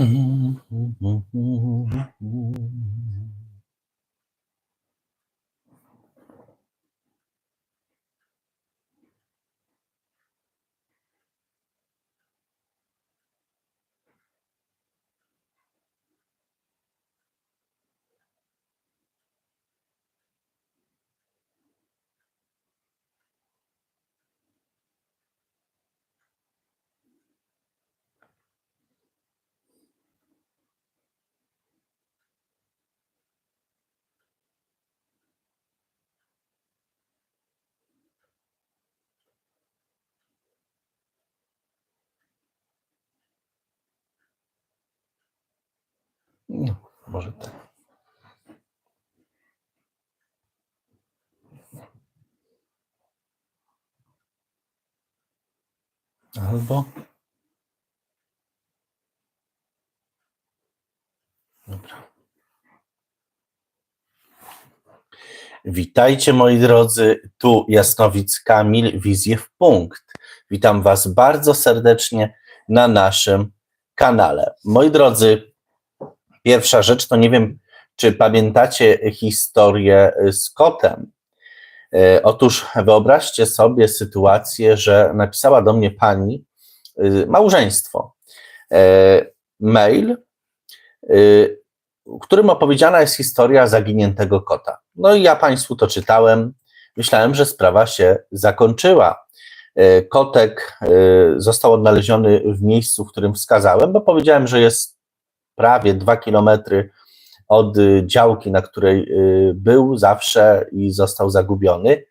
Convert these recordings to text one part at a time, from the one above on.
Mm-hmm. Może tak. Albo. Dobra. Witajcie moi drodzy, tu Jasnowic Kamil, Wizję w punkt. Witam Was bardzo serdecznie na naszym kanale. Moi drodzy, Pierwsza rzecz, to nie wiem, czy pamiętacie historię z kotem. E, Otóż wyobraźcie sobie sytuację, że napisała do mnie pani y, małżeństwo. e, Mail, w którym opowiedziana jest historia zaginiętego kota. No i ja Państwu to czytałem. Myślałem, że sprawa się zakończyła. E, Kotek e, został odnaleziony w miejscu, w którym wskazałem, bo powiedziałem, że jest prawie dwa kilometry od y, działki, na której y, był zawsze i został zagubiony.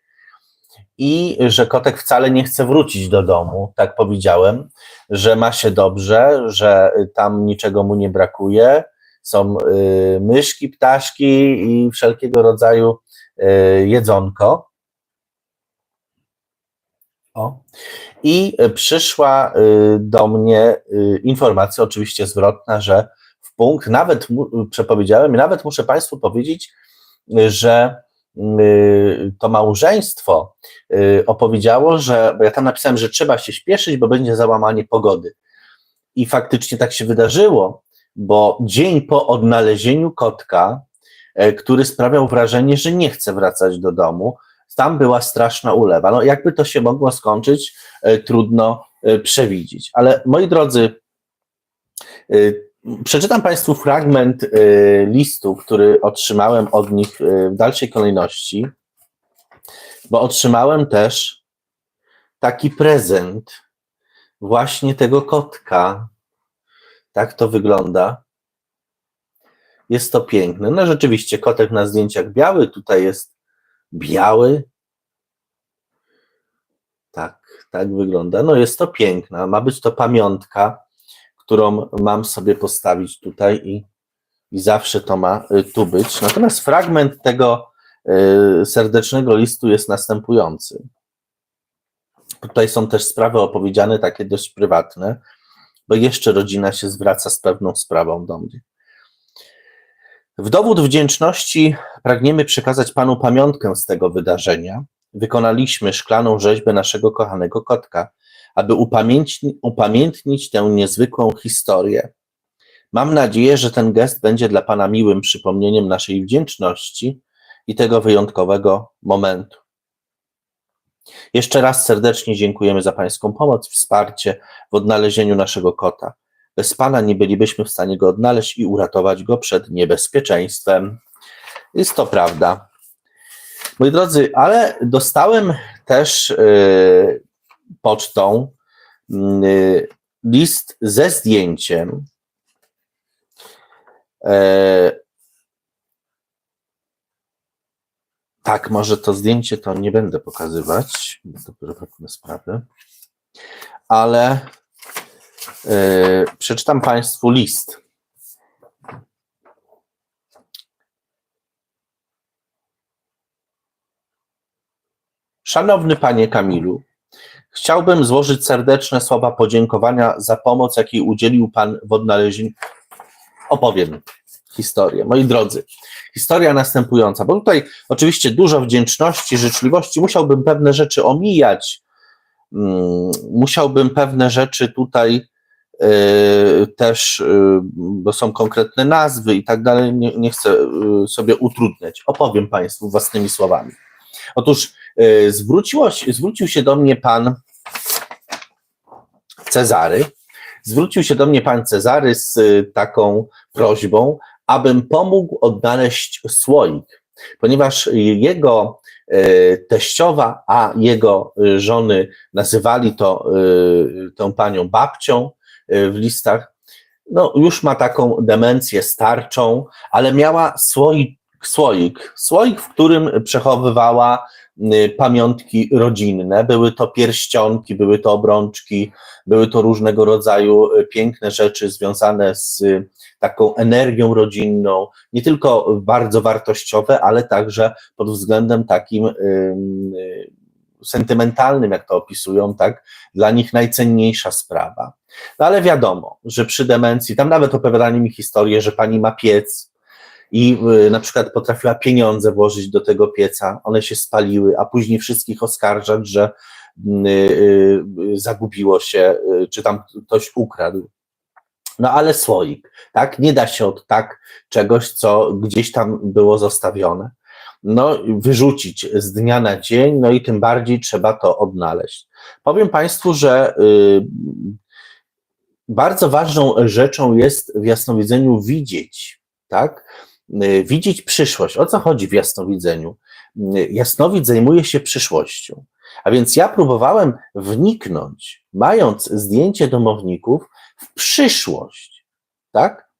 I że kotek wcale nie chce wrócić do domu, tak powiedziałem, że ma się dobrze, że tam niczego mu nie brakuje. Są y, myszki, ptaszki i wszelkiego rodzaju jedzonko. O. I przyszła do mnie informacja, oczywiście zwrotna, że punkt, nawet przepowiedziałem, nawet muszę Państwu powiedzieć, że y, to małżeństwo y, opowiedziało, że, bo ja tam napisałem, że trzeba się śpieszyć, bo będzie załamanie pogody. I faktycznie tak się wydarzyło, bo dzień po odnalezieniu kotka, e, który sprawiał wrażenie, że nie chce wracać do domu, tam była straszna ulewa. No, jakby to się mogło skończyć, e, trudno e, przewidzieć. Ale moi drodzy, Przeczytam Państwu fragment y, listu, który otrzymałem od nich y, w dalszej kolejności, bo otrzymałem też taki prezent właśnie tego kotka. Tak to wygląda. Jest to piękne. No rzeczywiście, kotek na zdjęciach biały, tutaj jest biały. Tak, tak wygląda. No jest to piękna. Ma być to pamiątka którą mam sobie postawić tutaj i, i zawsze to ma y, tu być. Natomiast fragment tego y, serdecznego listu jest następujący. Tutaj są też sprawy opowiedziane, takie dość prywatne, bo jeszcze rodzina się zwraca z pewną sprawą do mnie. W dowód wdzięczności pragniemy przekazać Panu pamiątkę z tego wydarzenia. Wykonaliśmy szklaną rzeźbę naszego kochanego kotka, aby upamiętni, upamiętnić tę niezwykłą historię. Mam nadzieję, że ten gest będzie dla Pana miłym przypomnieniem naszej wdzięczności i tego wyjątkowego momentu. Jeszcze raz serdecznie dziękujemy za Pańską pomoc, wsparcie w odnalezieniu naszego kota. Bez Pana nie bylibyśmy w stanie go odnaleźć i uratować go przed niebezpieczeństwem. Jest to prawda. Moi drodzy, ale dostałem też yy, pocztą mm, y, list ze zdjęciem. E, tak, może to zdjęcie to nie będę pokazywać, to prywatne sprawy, ale e, przeczytam Państwu list. Szanowny Panie Kamilu, Chciałbym złożyć serdeczne słowa podziękowania za pomoc, jakiej udzielił Pan w odnalezieniu. Opowiem historię. Moi drodzy, historia następująca, bo tutaj oczywiście dużo wdzięczności, życzliwości, musiałbym pewne rzeczy omijać, mm, musiałbym pewne rzeczy tutaj y, też, y, bo są konkretne nazwy i tak dalej, nie, nie chcę y, sobie utrudniać. Opowiem Państwu własnymi słowami. Otóż zwróciło się, zwrócił się do mnie pan Cezary, zwrócił się do mnie pan Cezary z y, taką prośbą, abym pomógł odnaleźć słoik, ponieważ jego y, teściowa, a jego żony nazywali to tą panią babcią w listach, no już ma taką demencję starczą, ale miała słoik, słoik, słoik, w którym przechowywała pamiątki rodzinne. Były to pierścionki, były to obrączki, były to różnego rodzaju y, piękne rzeczy związane z y, taką energią rodzinną, nie tylko bardzo wartościowe, ale także pod względem takim ym, y, sentymentalnym, jak to opisują, tak, dla nich najcenniejsza sprawa. No ale wiadomo, że przy demencji, tam nawet opowiadali mi historię, że pani ma piec i y, na przykład potrafiła pieniądze włożyć do tego pieca, one się spaliły, a później wszystkich oskarżać, że y, y, zagubiło się, czy tam ktoś ukradł. No ale słoik, tak? Nie da się od tak czegoś, co gdzieś tam było zostawione. No, wyrzucić z dnia na dzień, no i tym bardziej trzeba to odnaleźć. Powiem Państwu, że bardzo ważną rzeczą jest w jasnowidzeniu widzieć, tak? Y, Widzieć przyszłość. O co chodzi w jasnowidzeniu? Y, Jasnowidz zajmuje się przyszłością. A więc ja próbowałem wniknąć, mając zdjęcie domowników, w przyszłość, tak?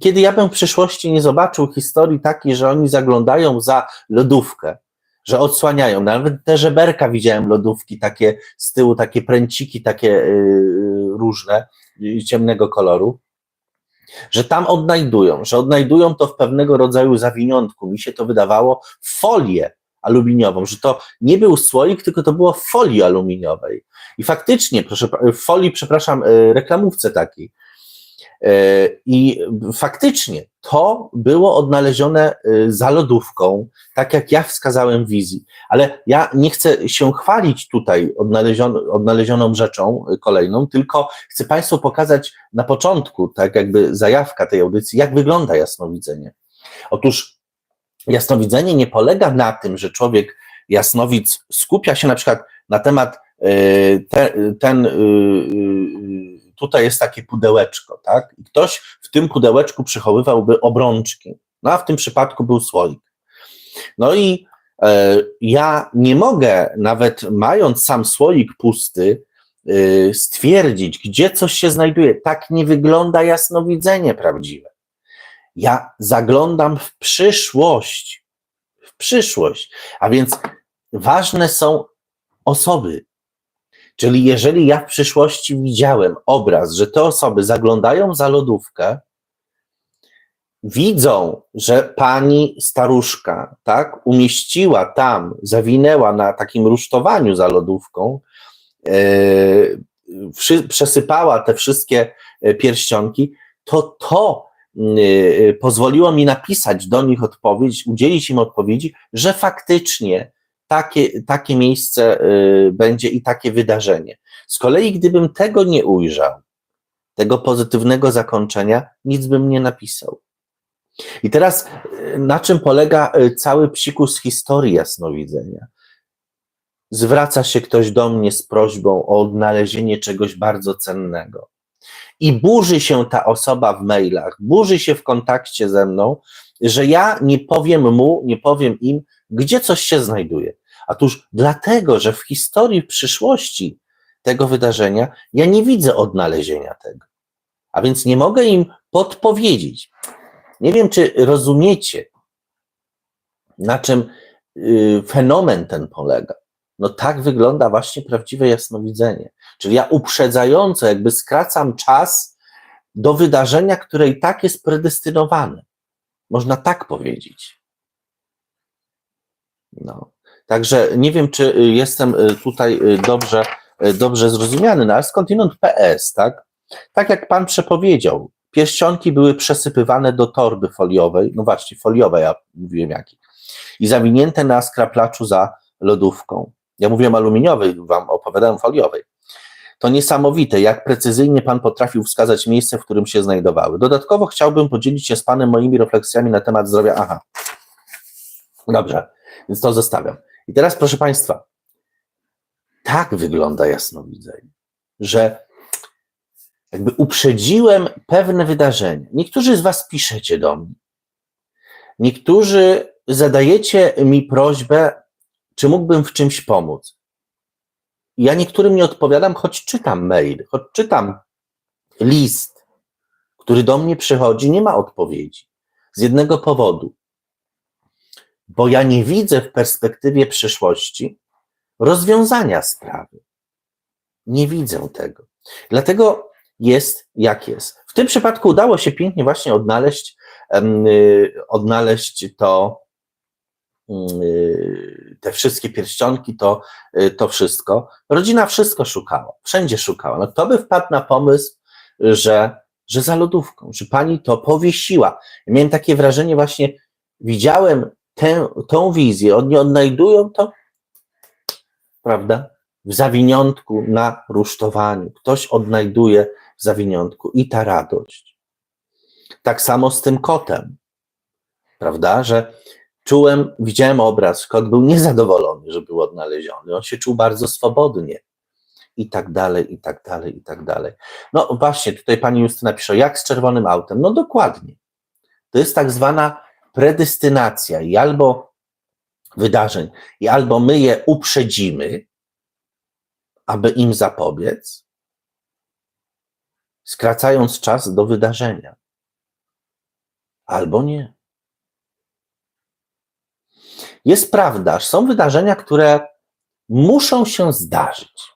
Kiedy ja bym w przyszłości nie zobaczył historii takiej, że oni zaglądają za lodówkę, że odsłaniają, nawet te żeberka widziałem lodówki, takie z tyłu, takie pręciki, takie yy, różne, ciemnego koloru, że tam odnajdują, że odnajdują to w pewnego rodzaju zawiniątku, mi się to wydawało, folię aluminiową, że to nie był słoik, tylko to było folii aluminiowej. I faktycznie, proszę, folii, przepraszam, y, reklamówce takiej. Y, I faktycznie to było odnalezione y, za lodówką, tak jak ja wskazałem w wizji. Ale ja nie chcę się chwalić tutaj odnalezion, odnalezioną rzeczą y, kolejną, tylko chcę Państwu pokazać na początku, tak jakby zajawka tej audycji, jak wygląda jasnowidzenie. Otóż jasnowidzenie nie polega na tym, że człowiek, jasnowidz, skupia się na przykład na temat, te, ten, y, tutaj jest takie pudełeczko, tak? I ktoś w tym pudełeczku przechowywałby obrączki, no a w tym przypadku był słoik. No i e, ja nie mogę, nawet mając sam słoik pusty, y, stwierdzić, gdzie coś się znajduje. Tak nie wygląda jasnowidzenie prawdziwe. Ja zaglądam w przyszłość. W przyszłość. A więc ważne są osoby. Czyli jeżeli ja w przyszłości widziałem obraz, że te osoby zaglądają za lodówkę, widzą, że pani staruszka, tak, umieściła tam, zawinęła na takim rusztowaniu za lodówką, wszy, przesypała te wszystkie e, pierścionki, to to y, pozwoliło mi napisać do nich odpowiedź, udzielić im odpowiedzi, że faktycznie takie, takie miejsce y, będzie i takie wydarzenie. Z kolei, gdybym tego nie ujrzał, tego pozytywnego zakończenia, nic bym nie napisał. I teraz y, na czym polega y, cały psikus historii jasnowidzenia? Zwraca się ktoś do mnie z prośbą o odnalezienie czegoś bardzo cennego. I burzy się ta osoba w mailach, burzy się w kontakcie ze mną, że ja nie powiem mu, nie powiem im, gdzie coś się znajduje. Otóż dlatego, że w historii, w przyszłości tego wydarzenia ja nie widzę odnalezienia tego. A więc nie mogę im podpowiedzieć. Nie wiem, czy rozumiecie, na czym y, fenomen ten polega. No tak wygląda właśnie prawdziwe jasnowidzenie. Czyli ja uprzedzająco jakby skracam czas do wydarzenia, które i tak jest predestynowane. Można tak powiedzieć. No. Także nie wiem, czy y, jestem y, tutaj y, dobrze, dobrze zrozumiany, no ale skądinąd PS, tak? Tak jak pan przepowiedział, pierścionki były przesypywane do torby foliowej, no właśnie, foliowej, ja mówiłem jakiej, i zawinięte na skraplaczu za lodówką. Ja mówiłem aluminiowej, wam opowiadałem foliowej. To niesamowite, jak precyzyjnie Pan potrafił wskazać miejsce, w którym się znajdowały. Dodatkowo chciałbym podzielić się z Panem moimi refleksjami na temat zdrowia. Aha. Dobrze, więc to zostawiam. I teraz, proszę Państwa, tak wygląda jasnowidzenie, że jakby uprzedziłem pewne wydarzenia. Niektórzy z Was piszecie do mnie. Niektórzy zadajecie mi prośbę, czy mógłbym w czymś pomóc. Ja niektórym nie odpowiadam, choć czytam mail, choć czytam list, który do mnie przychodzi, nie ma odpowiedzi. Z jednego powodu. Bo ja nie widzę w perspektywie przyszłości rozwiązania sprawy. Nie widzę tego. Dlatego jest jak jest. W tym przypadku udało się pięknie właśnie odnaleźć, yy, odnaleźć to, yy, te wszystkie pierścionki, to, yy, to wszystko. Rodzina wszystko szukała, wszędzie szukała. No kto by wpadł na pomysł, że, że za lodówką, że pani to powiesiła. Miałem takie wrażenie właśnie, widziałem tę, tą wizję, oni odnajdują to, prawda, w zawiniątku na rusztowaniu. Ktoś odnajduje w zawiniątku i ta radość. Tak samo z tym kotem, prawda, że czułem, widziałem obraz, kot był niezadowolony, że był odnaleziony, on się czuł bardzo swobodnie i tak dalej, i tak dalej, i tak dalej. No właśnie, tutaj pani Justyna pisze, jak z czerwonym autem? No dokładnie. To jest tak zwana predestynacja i albo wydarzeń, i albo my je uprzedzimy, aby im zapobiec, skracając czas do wydarzenia, albo nie. Jest prawda, że są wydarzenia, które muszą się zdarzyć.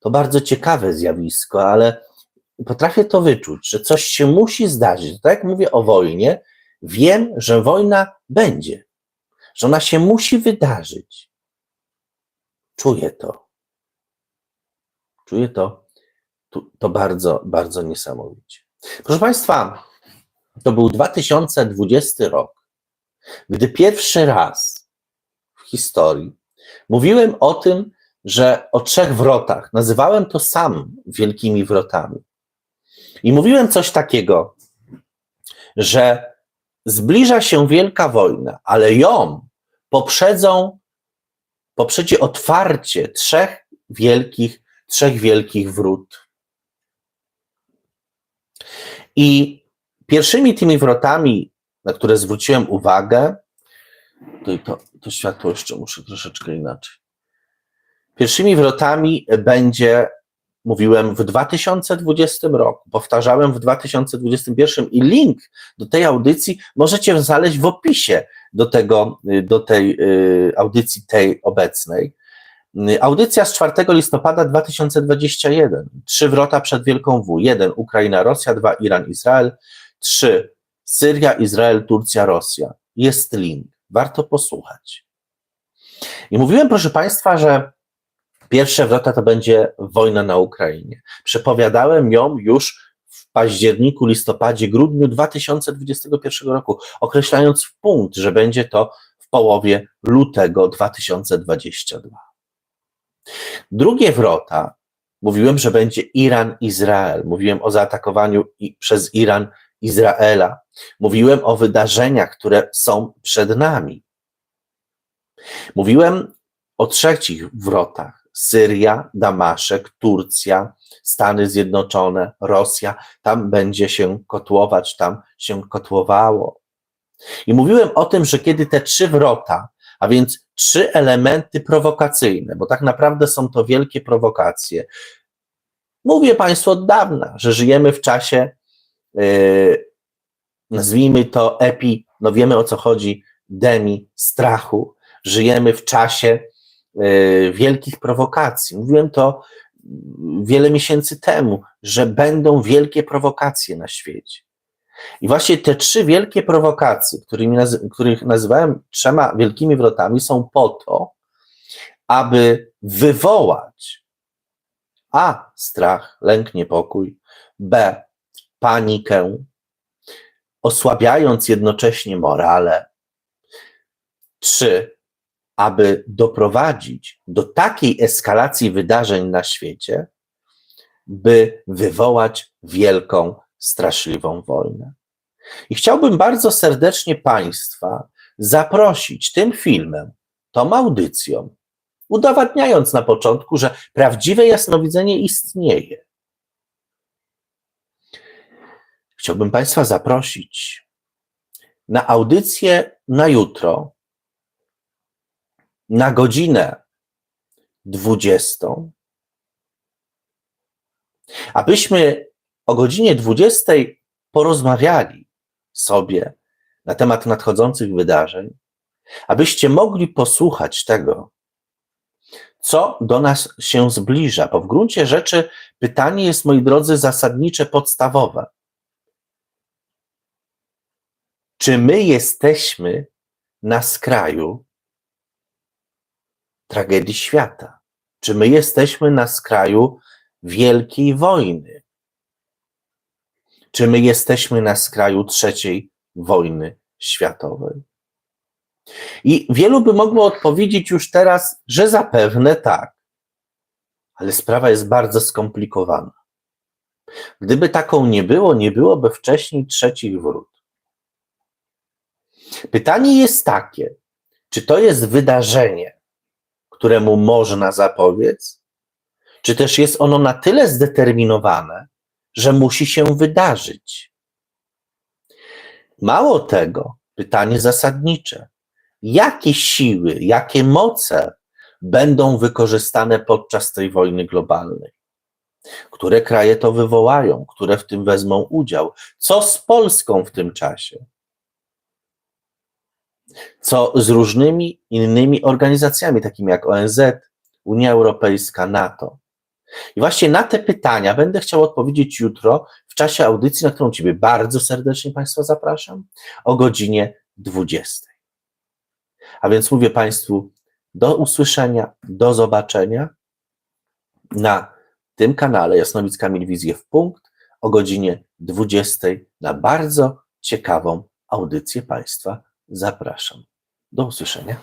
To bardzo ciekawe zjawisko, ale potrafię to wyczuć, że coś się musi zdarzyć. Tak jak mówię o wojnie, wiem, że wojna będzie, że ona się musi wydarzyć. Czuję to. Czuję to, to bardzo, bardzo niesamowicie. Proszę Państwa, to był 2020 rok, gdy pierwszy raz w historii mówiłem o tym, że o trzech wrotach, nazywałem to sam wielkimi wrotami. I mówiłem coś takiego, że zbliża się wielka wojna, ale ją poprzedzą, poprzedzi otwarcie trzech wielkich trzech wielkich wrót. I pierwszymi tymi wrotami, na które zwróciłem uwagę, to, to, to światło jeszcze muszę troszeczkę inaczej. Pierwszymi wrotami będzie, mówiłem, w 2020 roku, powtarzałem w 2021 i link do tej audycji możecie znaleźć w opisie do, tego, do tej y, audycji, tej obecnej. Audycja z 4 listopada 2021. Trzy wrota przed Wielką W. 1. Ukraina, Rosja. 2. Iran, Izrael. 3. Syria, Izrael, Turcja, Rosja. Jest link. Warto posłuchać. I mówiłem, proszę Państwa, że pierwsze wrota to będzie wojna na Ukrainie. Przepowiadałem ją już w październiku, listopadzie, grudniu 2021 roku, określając w punkt, że będzie to w połowie lutego 2022. Drugie wrota, mówiłem, że będzie Iran-Izrael. Mówiłem o zaatakowaniu przez Iran Izraela. Mówiłem o wydarzeniach, które są przed nami. Mówiłem o trzecich wrotach. Syria, Damaszek, Turcja, Stany Zjednoczone, Rosja. Tam będzie się kotłować, tam się kotłowało. I mówiłem o tym, że kiedy te trzy wrota a więc trzy elementy prowokacyjne, bo tak naprawdę są to wielkie prowokacje. Mówię Państwu od dawna, że żyjemy w czasie, yy, nazwijmy to epi, no wiemy o co chodzi, demi, strachu. Żyjemy w czasie wielkich prowokacji. Mówiłem to wiele miesięcy temu, że będą wielkie prowokacje na świecie. I właśnie te trzy wielkie prowokacje, nazy których nazywałem trzema wielkimi wrotami, są po to, aby wywołać A. strach, lęk, niepokój, B. panikę, osłabiając jednocześnie morale, trzy, aby doprowadzić do takiej eskalacji wydarzeń na świecie, by wywołać wielką, straszliwą wojnę. I chciałbym bardzo serdecznie Państwa zaprosić tym filmem, tą audycją, udowadniając na początku, że prawdziwe jasnowidzenie istnieje. Chciałbym Państwa zaprosić na audycję na jutro, na godzinę 20, abyśmy o godzinie 20 porozmawiali sobie na temat nadchodzących wydarzeń, abyście mogli posłuchać tego, co do nas się zbliża, bo w gruncie rzeczy pytanie jest, moi drodzy, zasadnicze, podstawowe. Czy my jesteśmy na skraju tragedii świata? Czy my jesteśmy na skraju wielkiej wojny? Czy my jesteśmy na skraju trzeciej wojny światowej? I wielu by mogło odpowiedzieć już teraz, że zapewne tak. Ale sprawa jest bardzo skomplikowana. Gdyby taką nie było, nie byłoby wcześniej trzecich wrót. Pytanie jest takie, czy to jest wydarzenie, któremu można zapobiec, czy też jest ono na tyle zdeterminowane, że musi się wydarzyć. Mało tego, pytanie zasadnicze: jakie siły, jakie moce będą wykorzystane podczas tej wojny globalnej? Które kraje to wywołają, które w tym wezmą udział? Co z Polską w tym czasie? Co z różnymi innymi organizacjami, takimi jak ONZ, Unia Europejska, NATO? I właśnie na te pytania będę chciał odpowiedzieć jutro w czasie audycji, na którą Ciebie bardzo serdecznie Państwa zapraszam, o godzinie 20. A więc mówię Państwu do usłyszenia, do zobaczenia na tym kanale Jasnowic Kamil Wizję w punkt o godzinie 20 na bardzo ciekawą audycję Państwa zapraszam. Do usłyszenia.